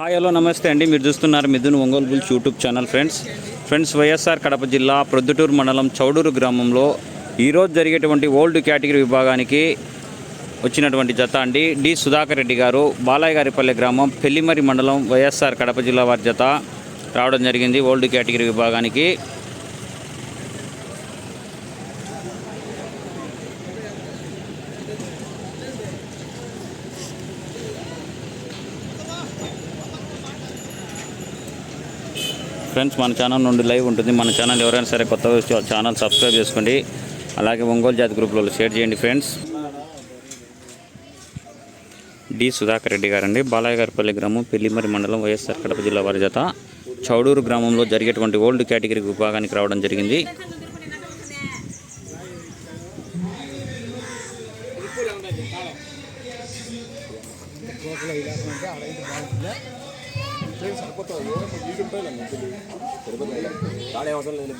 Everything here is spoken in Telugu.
హాయ్ హలో నమస్తే అండి. మీరు చూస్తున్నారు Mithun Ongole bulls YouTube channel friends. Friends YSR Kadapa జిల్లా ప్రొద్దుటూరు మండలం చౌడూరు గ్రామంలో ఈరోజు జరిగేటువంటి ఓల్డ్ కేటగిరీ విభాగానికి వచ్చినటువంటి జత అండి. డి సుధాకర్ రెడ్డి గారు బాలయ్య గారిపల్లె గ్రామం పెళ్ళిమరి మండలం వైఎస్ఆర్ కడప జిల్లా వారి జత రావడం జరిగింది ఓల్డ్ కేటగిరీ విభాగానికి. ఫ్రెండ్స్ మన ఛానల్ నుండి లైవ్ ఉంటుంది. మన ఛానల్ ఎవరైనా సరే కొత్త వచ్చి ఛానల్ సబ్స్క్రైబ్ చేసుకోండి. అలాగే ఒంగోలు జాతి గ్రూప్లో షేర్ చేయండి ఫ్రెండ్స్. డి సుధాకర్ రెడ్డి గారండి. బాలయ్యగారిపల్లి గ్రామం పెళ్ళిమరి మండలం వైఎస్ఆర్ కడప జిల్లా వారి జత చౌడూరు గ్రామంలో జరిగేటువంటి ఓల్డ్ కేటగిరీ విభాగానికి రావడం జరిగింది. సరిపోతుంది ఉంటాయి నాకు తెలియదు. అవసరం లేదు